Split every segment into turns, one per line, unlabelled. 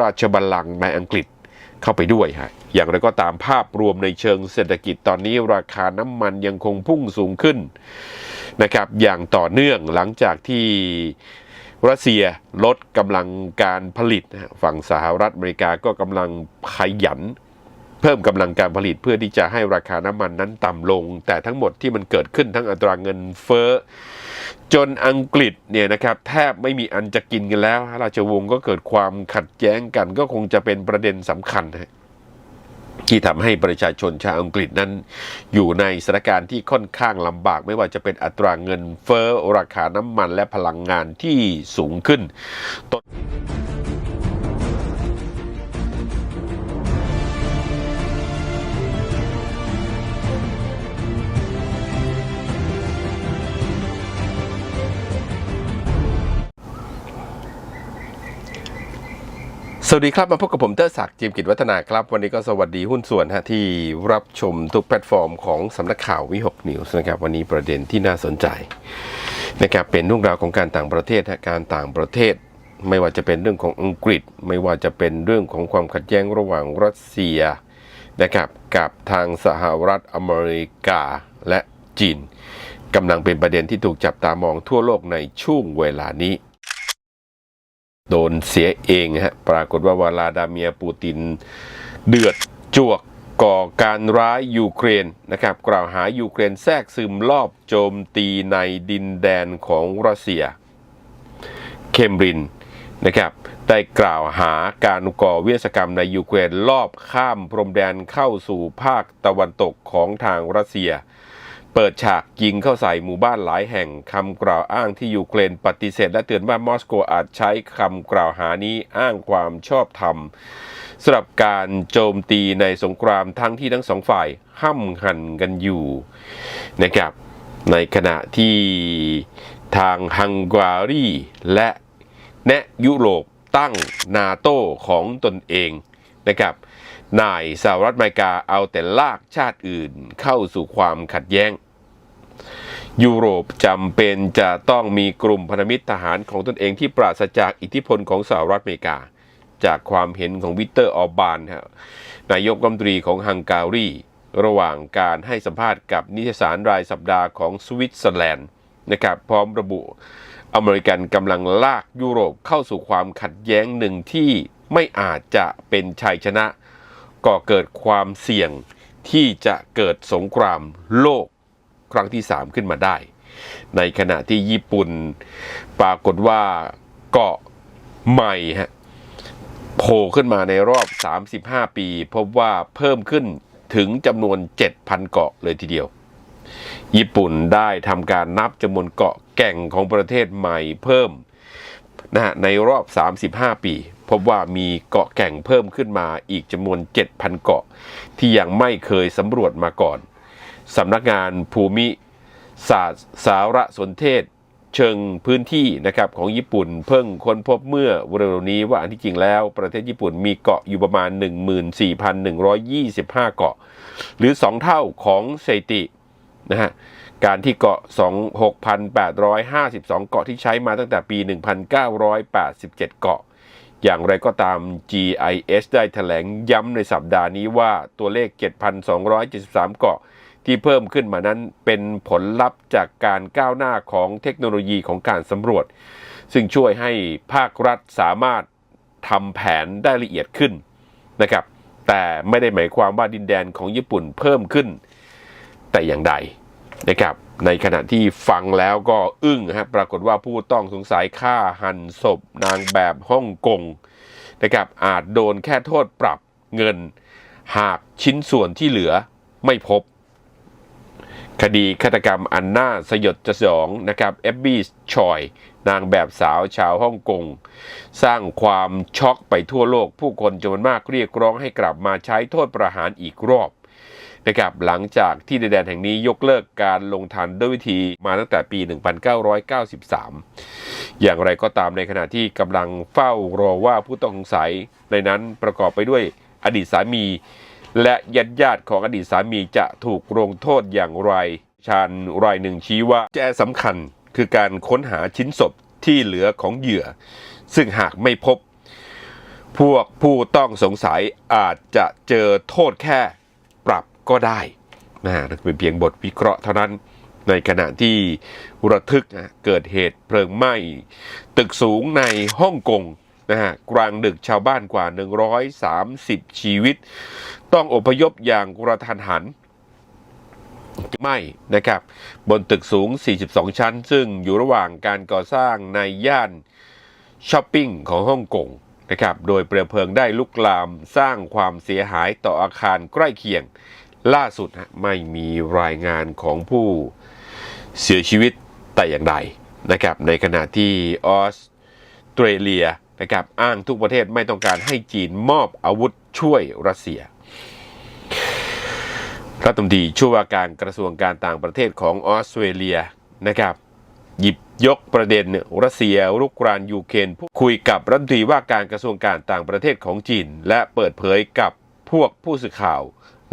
ราชบัลลังก์ในอังกฤษเข้าไปด้วยฮะอย่างไรก็ตามภาพรวมในเชิงเศรษฐกิจตอนนี้ราคาน้ำมันยังคงพุ่งสูงขึ้นนะครับอย่างต่อเนื่องหลังจากที่รัสเซียลดกำลังการผลิตฝั่งสหรัฐอเมริกาก็กำลังขยัน เพิ่มกำลังการผลิตเพื่อที่จะให้ราคาน้ำมันนั้นต่ำลง แต่ทั้งหมดที่มันเกิดขึ้นทั้งอัตราเงินเฟ้อจนอังกฤษเนี่ยนะครับแทบไม่มีอันจะกินกันแล้ว ราชวงศ์ก็เกิดความขัดแย้งกันก็คงจะเป็นประเด็นสำคัญฮะที่ทำให้ประชาชนชาวอังกฤษนั้น อยู่ในสถานการณ์ที่ค่อนข้างลำบาก ไม่ว่าจะเป็นอัตราเงินเฟ้อราคาน้ำมันและพลังงานที่สูงขึ้น สวัสดีครับ มาพบกับผมเตอร์ศักดิ์จิมกิจวัฒนาครับ วันนี้ก็สวัสดีหุ้นส่วนฮะที่รับชมทุกแพลตฟอร์มของสำนักข่าววิหกนิวส์นะครับ วันนี้ประเด็นที่น่าสนใจนะครับเป็นเรื่องราวของการต่างประเทศฮะการต่างประเทศ ไม่ว่าจะเป็นเรื่องของอังกฤษ ไม่ว่าจะเป็นเรื่องของความขัดแย้งระหว่างรัสเซียนะครับกับทางสหรัฐอเมริกาและจีนกำลังเป็นประเด็นที่ถูกจับตามองทั่วโลกในช่วงเวลานี้ โดนเสียเองฮะปรากฏว่าวลาดาเมียปูติน เดือดจวกก่อการร้ายยูเครนนะครับกล่าวหายูเครนแทรกซึมรอบโจมตีในดินแดนของรัสเซีย เคมบรินนะครับได้กล่าวหาการก่อวิศกรรมในยูเครนรอบข้ามพรมแดนเข้าสู่ภาคตะวันตกของทางรัสเซีย เปิดฉากยิงเข้าใส่หมู่บ้านหลายแห่งคำกล่าวอ้างที่ยูเครนปฏิเสธและเตือนว่ามอสโกอาจใช้คำกล่าวหานี้อ้างความชอบธรรมสำหรับการโจมตีในสงครามทั้งที่ทั้งสองฝ่ายห้ำหั่นกันอยู่นะครับในขณะที่ทางฮังการีและแนะยุโรปตั้งนาโต้ของตนเองนะครับนายสหรัฐอเมริกาเอาแต่ลากชาติอื่นเข้าสู่ความขัดแย้ง ยุโรปจำเป็นจะต้องมีกลุ่มพันธมิตรทหารของตนเองที่ปราศจากอิทธิพลของสหรัฐอเมริกา จากความเห็นของวิกเตอร์ออบานครับนายกรัฐมนตรีของฮังการี ระหว่างการให้สัมภาษณ์กับนิตยสารรายสัปดาห์ของสวิตเซอร์แลนด์นะครับพร้อมระบุอเมริกันกำลังลากยุโรปเข้าสู่ความขัดแย้งหนึ่งที่ไม่อาจจะเป็นชัยชนะ ก่อเกิดความเสี่ยงที่จะเกิดสงครามโลก ครั้งที่ 3 ขึ้นมาได้ ในขณะที่ญี่ปุ่นปรากฏว่าเกาะใหม่ฮะโผล่ขึ้นมาในรอบ 35 ปี พบว่าเพิ่มขึ้นถึงจำนวน 7,000 เกาะเลยทีเดียว ญี่ปุ่นได้ทำการนับจำนวนเกาะแก่งของประเทศใหม่เพิ่มนะฮะในรอบ 35 ปี พบว่ามีเกาะแก่งเพิ่มขึ้นมาอีกจำนวน 7,000 เกาะ ที่ยังไม่เคยสำรวจมาก่อน สำนักงานภูมิศาสตร์สารสนเทศ เชิงพื้นที่นะครับของญี่ปุ่น เพิ่งค้นพบเมื่อเร็วๆนี้ว่าอันที่จริงแล้วประเทศญี่ปุ่นมีเกาะอยู่ประมาณ 14,125 เกาะ หรือ 2 เท่าของสถิตินะฮะการที่เกาะ 26,852 เกาะที่ใช้มาตั้งแต่ปี 1987 เกาะ อย่างไรก็ตาม GIS ได้แถลงย้ำในสัปดาห์นี้ว่าตัวเลข 7,273 เกาะ ที่เพิ่มขึ้นมานั้นเป็นผลลัพธ์จากการก้าวหน้าของเทคโนโลยีของการสำรวจ ซึ่งช่วยให้ภาครัฐสามารถทำแผนได้ละเอียดขึ้นนะครับ แต่ไม่ได้หมายความว่าดินแดนของญี่ปุ่นเพิ่มขึ้น แต่อย่างใดนะครับ ในขณะที่ฟังแล้วก็อึ้งฮะปรากฏว่าผู้ต้องสงสัยฆ่าหันศพ นางแบบฮ่องกงนะครับอาจโดนแค่โทษปรับเงิน หากชิ้นส่วนที่เหลือไม่พบ คดีฆาตกรรมอันน่าสยดสยองนะครับเอบบี้ชอย นางแบบสาวชาวฮ่องกง สร้างความช็อกไปทั่วโลก ผู้คนจำนวนมากเรียกร้องให้กลับมาใช้โทษประหารอีกรอบนะครับหลังจากที่ดินแดนแห่งนี้ยกเลิกการลงทันด้วยวิธีมาตั้งแต่ปี 1993 อย่างไรก็ตามในขณะที่กำลังเฝ้ารอว่าผู้ต้องสงสัยในนั้นประกอบไปด้วยอดีตสามี และญาติญาติของอดีตสามีจะถูกลงโทษอย่างไร ชาญรายหนึ่งชี้ว่าแจสำคัญคือการค้นหาชิ้นศพที่เหลือของเหยื่อ ซึ่งหากไม่พบ พวกผู้ต้องสงสัยอาจจะเจอโทษแค่ปรับก็ได้นะเป็นเพียงบทวิเคราะห์เท่านั้นในขณะที่ระทึกนะเกิดเหตุเพลิงไหม้ ตึกสูงในฮ่องกง นะฮะกลางดึกชาวบ้านกว่า 130 ชีวิต ต้องอพยพอย่างกระทันหันไม่นะครับ บนตึกสูง 42 ชั้น ซึ่งอยู่ระหว่างการก่อสร้างในย่านช้อปปิ้งของฮ่องกงนะครับโดยเปลวเพลิงได้ลุกลามสร้างความเสียหายต่ออาคารใกล้เคียง ล่าสุดไม่มีรายงานของผู้เสียชีวิตแต่อย่างใดนะครับในขณะที่ออสเตรเลีย นะครับอ้างทุกประเทศไม่ต้องการให้จีนมอบอาวุธช่วยรัสเซียรัฐมนตรีช่วยว่าการกระทรวงการต่างประเทศของออสเตรเลียนะครับ หยิบยกประเด็นรัสเซียรุกรานยูเครนพูดคุยกับรัฐมนตรีว่าการกระทรวงการต่างประเทศของจีน และเปิดเผยกับพวกผู้สื่อข่าว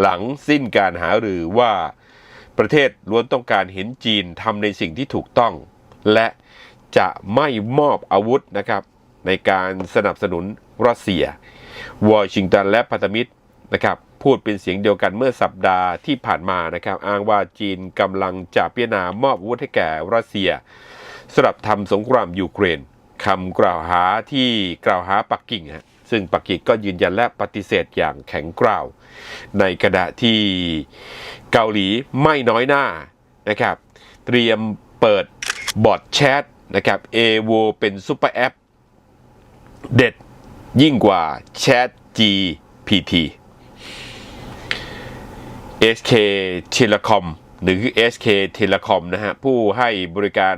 หลังสิ้นการหารือว่า ประเทศล้วนต้องการเห็นจีนทำในสิ่งที่ถูกต้อง และจะไม่มอบอาวุธนะครับ ในการสนับสนุนรัสเซียวอชิงตันและพันธมิตรนะครับพูดเป็นเสียงเดียวกันเมื่อสัปดาห์ที่ผ่านมานะครับ อ้างว่าจีนกำลังจะพิจารณามอบอาวุธให้แก่รัสเซียสำหรับทำสงครามยูเครนคำกล่าวหาที่กล่าวหาปักกิ่งฮะซึ่งปักกิ่งก็ยืนยันและปฏิเสธอย่างแข็งกร้าว ในขณะที่เกาหลีไม่น้อยหน้านะครับ เตรียมเปิดบอทแชทนะครับ AWO เป็นซุปเปอร์แอป เด็ดยิ่งกว่า Chat GPT SK Telecom หรือ SK Telecom นะฮะ ผู้ให้บริการ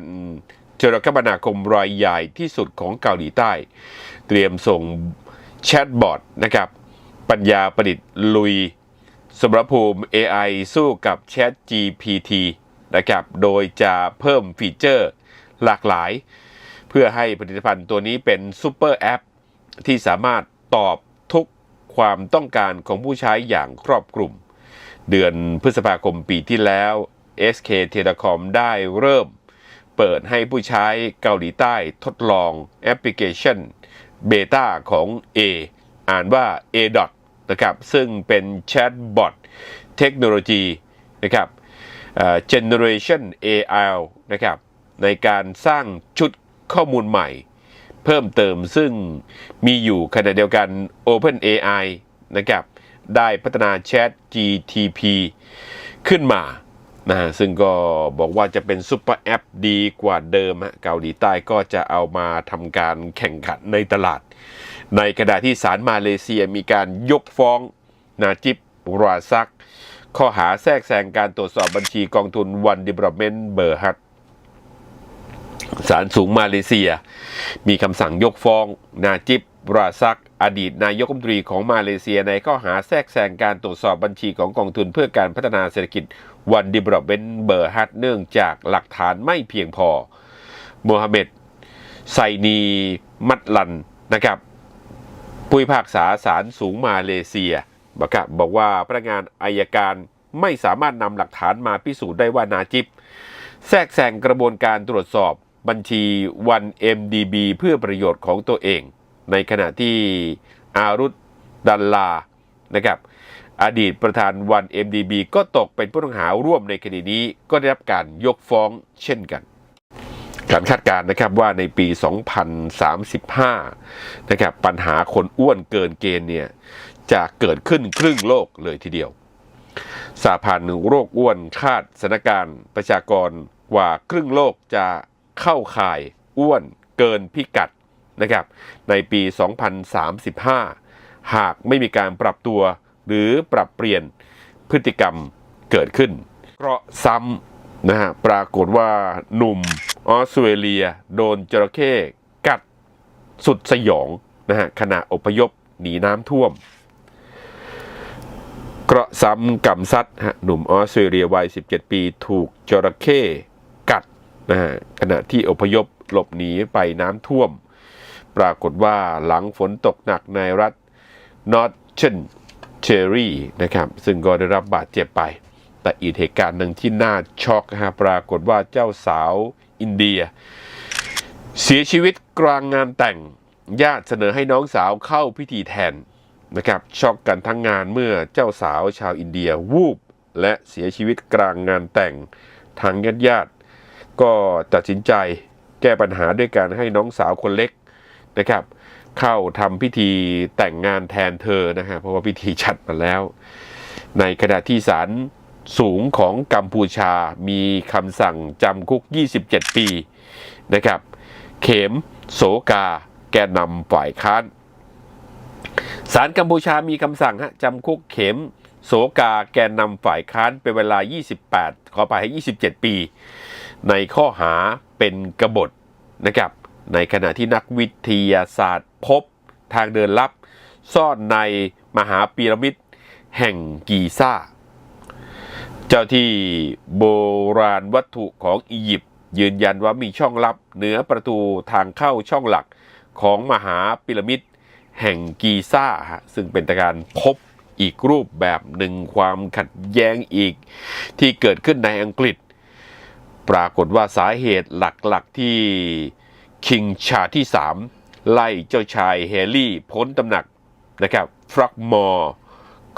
โทรคมนาคมรายใหญ่ที่สุดของเกาหลีใต้ เตรียมส่งแชทบอทนะครับ ปัญญาประดิษฐ์ลุยสมรภูมิ AI สู้กับ Chat GPT นะครับ โดยจะเพิ่มฟีเจอร์หลากหลาย พื่อให้ผลิตภัณฑ์ตัวนี้เป็นซูเปอร์แอปที่สามารถตอบทุกความต้องการของผู้ใช้อย่างครอบคลุม เดือนพฤษภาคมปีที่แล้ว SK Telecom ได้เริ่ม เปิดให้ผู้ใช้เกาหลีใต้ทดลองแอปพลิเคชันเบต้าของ A อ่านว่า A. นะครับซึ่งเป็นแชทบอทเทคโนโลยีนะครับเอ่อ Generation AI นะครับในการสร้างชุด ข้อมูลใหม่ เพิ่มเติมซึ่งมีอยู่ขณะเดียวกัน OpenAI นะครับได้พัฒนา Chat GTP ขึ้นมานะฮะซึ่งก็บอกว่าจะเป็นซุปเปอร์แอปดีกว่าเดิมฮะเกาหลีใต้ก็จะเอามาทำการแข่งขันในตลาด ในขณะที่ศาลมาเลเซียมีการยกฟ้องนาจิบราซัก ข้อหาแทรกแซงการตรวจสอบบัญชีกองทุนวันดิบรเมนเบอร์ฮัต ศาลสูงมาเลเซีย มีคำสั่งยกฟ้อง นาจิบราซัก อดีตนายกรัฐมนตรีของมาเลเซียในข้อหาแทรกแซงการตรวจสอบบัญชีของกองทุนเพื่อการพัฒนาเศรษฐกิจวันดิบรเบนเบอร์ฮัตเนื่องจากหลักฐานไม่เพียงพอโมฮัมเหม็ดไซนีมัดลันนะครับผู้พิพากษาศาลสูงมาเลเซียบอกว่าบอกว่าพนักงานอายการไม่สามารถนำหลักฐานมาพิสูจน์ได้ว่านาจิบแทรกแซงกระบวนการตรวจสอบ บัญชีวัน MDB เพื่อประโยชน์ของตัวเอง ในขณะที่อารุตดัลลานะครับอดีตประธานวัน MDB ก็ตกเป็นผู้ต้องหาร่วมในคดีนี้ก็ได้รับการยกฟ้องเช่นกันการคาดการณ์นะครับว่าในปี 2035 นะครับปัญหาคนอ้วนเกินเกณฑ์เนี่ยจะเกิดขึ้นครึ่งโลกเลยทีเดียวสาพันธ์โรคอ้วนคาดสถานการณ์ประชากรกว่าครึ่งโลกจะ เข้าข่ายอ้วนเกินพิกัดนะครับในปี 2035 หากไม่มีการปรับตัวหรือปรับเปลี่ยนพฤติกรรมเกิดขึ้นเพราะซ้ำนะฮะปรากฏว่าหนุ่มออสเตรเลีย โดนจระเข้กัดสุดสยองนะฮะขณะอพยพหนีน้ำท่วมเกราะซ้ำกำซัดฮะหนุ่มออสเตรเลียวัย 17 ปีถูกจระเข้ นะฮะขณะที่อพยพหลบหนีไปน้ำท่วม ปรากฏว่าหลังฝนตกหนักในรัฐนอร์ทเชนเชอรี่นะครับซึ่งก็ได้รับบาดเจ็บไป แต่อีกเหตุการณ์หนึ่งที่น่าช็อกนะฮะปรากฏว่าเจ้าสาวอินเดีย เสียชีวิตกลางงานแต่งญาติเสนอให้น้องสาวเข้าพิธีแทนนะครับช็อกกันทั้งงานเมื่อเจ้าสาวชาวอินเดียวูบและเสียชีวิตกลางงานแต่งทางญาติญาติ ก็ตัดสินใจแก้ปัญหาด้วยการให้น้องสาวคนเล็กนะครับ เข้าทำพิธีแต่งงานแทนเธอนะฮะเพราะว่าพิธีชัดมาแล้ว ในขณะที่ศาลสูงของกัมพูชามีคำสั่งจำคุก 27 ปีนะครับ เข็มโสกา แกนนำฝ่ายค้านศาลกัมพูชามีคำสั่งฮะจำคุกเข็มโสกาแกนนำฝ่ายค้านเป็นเวลา 28 ขอไปให้ 27 ปี ในข้อหาเป็นกบฏนะครับ ในขณะที่นักวิทยาศาสตร์พบทางเดินลับ ซ่อนในมหาพีระมิดแห่งกีซ่า เจ้าที่โบราณวัตถุของอียิปต์ยืนยันว่ามีช่องลับเหนือประตูทางเข้าช่องหลักของมหาพีระมิดแห่งกีซ่า ซึ่งเป็นการพบอีกรูปแบบหนึ่งความขัดแย้งอีก ที่เกิดขึ้นในอังกฤษ ปรากฏว่าสาเหตุหลักๆที่คิงชาที่ 3 ไล่เจ้าชายแฮลี่พ้นตำหนักนะครับฟรักมอร์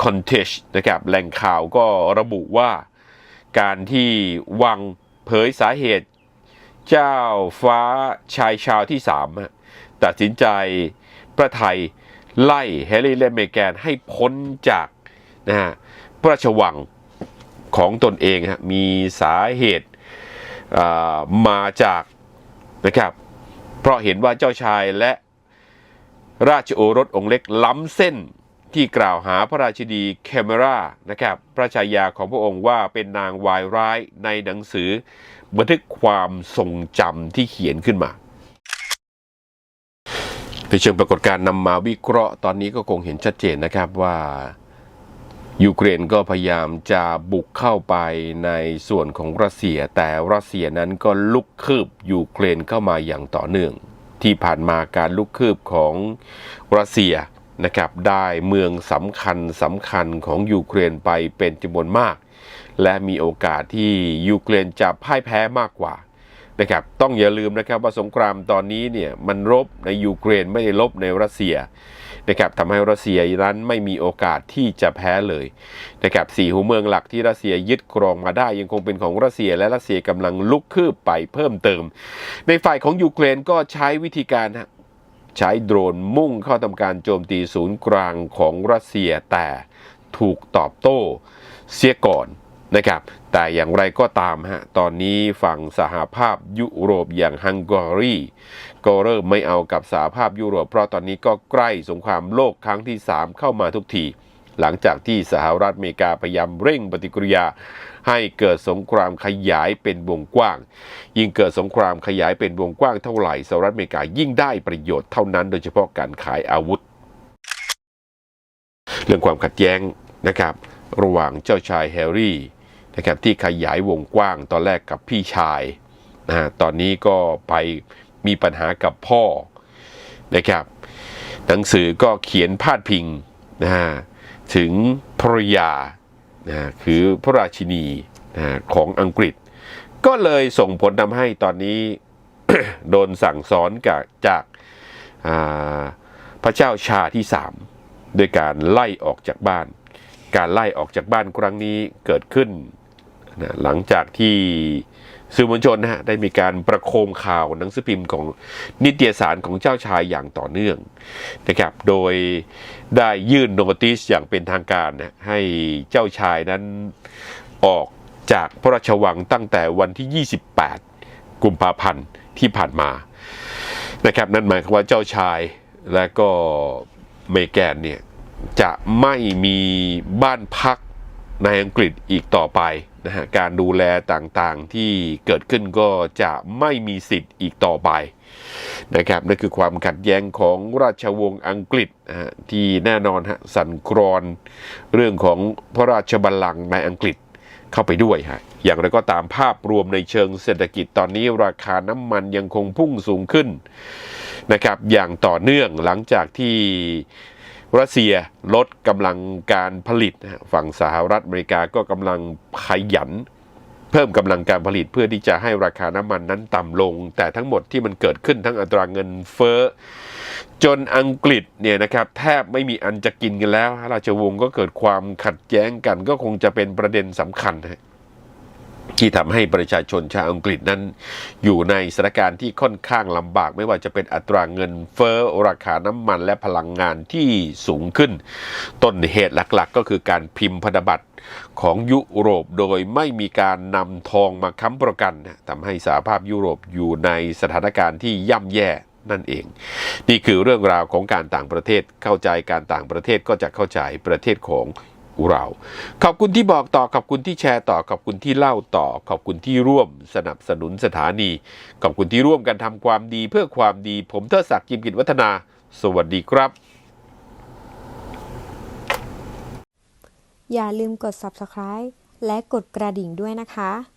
คอนเทชนะครับแหล่งข่าวก็ระบุว่าการที่วังเผยสาเหตุ เจ้าฟ้าชายชาวที่สามตัดสินใจพระไทยไล่แฮร์รี่และเมแกนให้พ้นจากนะฮะพระราชวังของตนเองฮะมีสาเหตุ มาจากนะครับ เพราะเห็นว่าเจ้าชายและราชโอรสองค์เล็กล้ำเส้นที่กล่าวหาพระราชินีแคมเมรานะครับ พระชายาของพระองค์ว่าเป็นนางวายร้ายในหนังสือ บันทึกความทรงจำที่เขียนขึ้นมาในเชิงปรากฏการณ์นำมาวิเคราะห์ตอนนี้ก็คงเห็นชัดเจนนะครับว่า ยูเครนก็พยายามจะบุกเข้าไปในส่วนของรัสเซีย แต่รัสเซียนั้นก็ลุกคืบยูเครนเข้ามาอย่างต่อเนื่อง ที่ผ่านมาการลุกคืบของรัสเซียนะครับได้เมืองสำคัญสำคัญของยูเครนไปเป็นจำนวนมาก และมีโอกาสที่ยูเครนจะพ่ายแพ้มากกว่านะครับต้องอย่าลืมนะครับว่าสงครามตอนนี้เนี่ยมันรบในยูเครนไม่ได้รบในรัสเซีย นะครับทำให้รัสเซียนั้นไม่มีโอกาสที่จะแพ้เลยนะครับสี่หัวเมืองหลักที่รัสเซียยึดครองมาได้ยังคงเป็นของรัสเซีย และรัสเซียกำลังลุกคืบไปเพิ่มเติม ในฝ่ายของยูเครนก็ใช้วิธีการใช้โดรนมุ่งเข้าทำการโจมตีศูนย์กลางของรัสเซียแต่ถูกตอบโต้เสียก่อน นะครับ แต่อย่างไรก็ตามฮะ ตอนนี้ฝั่งสหภาพยุโรปอย่างฮังการีก็เริ่มไม่เอากับสหภาพยุโรป เพราะตอนนี้ก็ใกล้สงครามโลกครั้งที่ 3 เข้ามาทุกที หลังจากที่สหรัฐอเมริกาพยายามเร่งปฏิกิริยา ให้เกิดสงครามขยายเป็นวงกว้าง ยิ่งเกิดสงครามขยายเป็นวงกว้างเท่าไหร่สหรัฐอเมริกายิ่งได้ประโยชน์เท่านั้น โดยเฉพาะการขายอาวุธ เรื่องความขัดแย้งนะครับระหว่างเจ้าชายแฮร์รี่ นะครับที่ขยายวงกว้างตอนแรกกับพี่ชายนะฮะตอนนี้ก็ไปมีปัญหากับพ่อนะครับหนังสือก็เขียนพาดพิงนะฮะถึงภรรยานะฮะคือพระราชินีนะฮะของอังกฤษ ก็เลยส่งผลทำให้ตอนนี้โดนสั่งสอนจากจากาพระเจ้าชาที่สามโดยการไล่ออกจากบ้าน การไล่ออกจากบ้านครั้งนี้เกิดขึ้น นะหลังจากที่สื่อมวลชนนะฮะได้มีการประโคมข่าวหนังสือพิมพ์ของนิตยสารของเจ้าชายอย่างต่อเนื่องนะครับ โดยได้ยื่นโนติสอย่างเป็นทางการนะให้เจ้าชายนั้นออกจากพระราชวังตั้งแต่วันที่ 28 กุมภาพันธ์ที่ผ่านมานะครับนั่นหมายความว่าเจ้าชายและก็เมแกนเนี่ยจะไม่มีบ้านพักในอังกฤษอีกต่อไป นะฮะการดูแลต่างๆที่เกิดขึ้นก็จะไม่มีสิทธิ์อีกต่อไปนะครับนั่นคือความขัดแย้งของราชวงศ์อังกฤษนะฮะที่แน่นอนฮะสั่นคลอนเรื่องของพระราชบัลลังก์ในอังกฤษเข้าไปด้วยฮะอย่างไรก็ตามภาพรวมในเชิงเศรษฐกิจตอนนี้ราคาน้ำมันยังคงพุ่งสูงขึ้นนะครับอย่างต่อเนื่องหลังจากที่ รัสเซียลดกำลังการผลิตฝั่งสหรัฐอเมริกาก็กำลังขยัน เพิ่มกำลังการผลิตเพื่อที่จะให้ราคาน้ำมันนั้นต่ำลง แต่ทั้งหมดที่มันเกิดขึ้นทั้งอัตราเงินเฟ้อจนอังกฤษเนี่ยนะครับแทบไม่มีอันจะกินกันแล้วราชวงศ์ก็เกิดความขัดแย้งกันก็คงจะเป็นประเด็นสำคัญนะฮะ ที่ทำให้ประชาชนชาวอังกฤษนั้น อยู่ในสถานการณ์ที่ค่อนข้างลำบาก ไม่ว่าจะเป็นอัตราเงินเฟ้อราคาน้ำมันและพลังงานที่สูงขึ้น ต้นเหตุหลักๆ ก็คือการพิมพ์พันธบัตรของยุโรปโดยไม่มีการนำทองมาค้ำประกันทำให้สหภาพยุโรปอยู่ในสถานการณ์ที่ย่ำแย่นั่นเอง นี่คือเรื่องราวของการต่างประเทศเข้าใจการต่างประเทศก็จะเข้าใจประเทศของ เรา ขอบคุณที่บอกต่อ ขอบคุณที่แชร์ต่อ ขอบคุณที่เล่าต่อ ขอบคุณที่ร่วมสนับสนุนสถานี ขอบคุณที่ร่วมกันทำความดีเพื่อความดี ผมเทอศักดิ์กิมกิจวัฒนา สวัสดีครับ
อย่าลืมกด subscribe และกดกระดิ่งด้วยนะคะ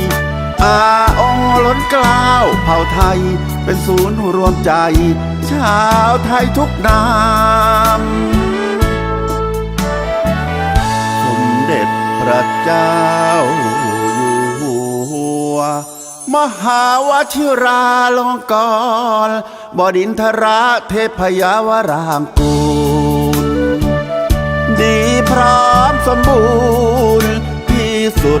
อาองค์ล้นกล้าวเผ่าไทย เป็นศูนย์รวมใจ ชาวไทยทุกนามสมเด็จพระเจ้าอยู่หัว มหาวชิราลงกรบดินทราเทพยาวรางกูล ดีพร้อมสมบูรณ์ที่สุด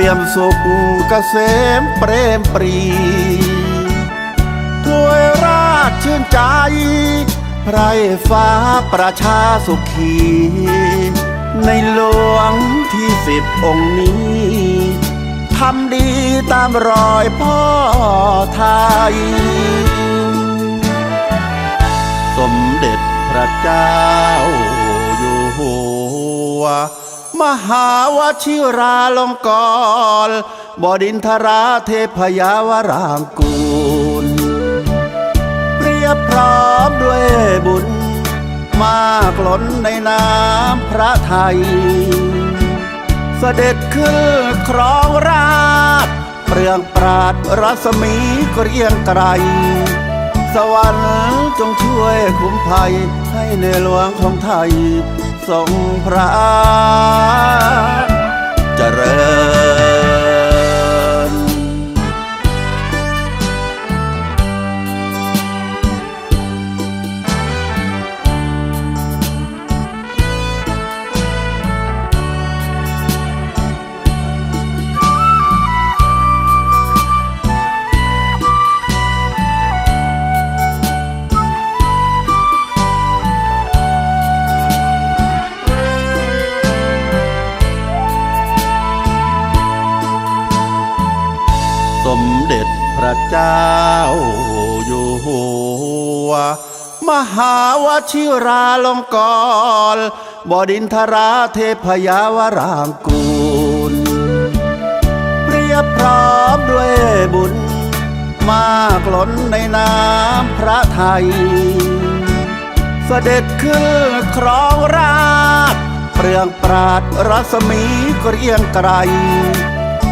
เปี่ยมสุขเกษมเปรมปรีถ้วยราชชื่นใจไพรฟ้าประชาสุขี ในหลวงที่สิบองค์นี้ทำดีตามรอยพ่อไทย สมเด็จพระเจ้าอยู่หัว มหาวชิราลงกรณ์บดินทราเทพยาวรางกูล เปรียบพร้อมด้วยบุญ มากล้นในน้ำพระไทย เสด็จขึ้นครองราชเปลืองปราดรัศมีเกรียงไกร สวรรค์จงช่วยคุ้มภัยให้ในหลวงของไทย ทรงพระเจริญ เจ้าอยู่หัว มหาวชิราลงกรบดินทราเทพยาวรางกูลเปรียบพร้อมด้วยบุญ มากล้นในน้ำพระไทย เสด็จขึ้นครองราชเปลืองปราดรัศมีเกรียงไกร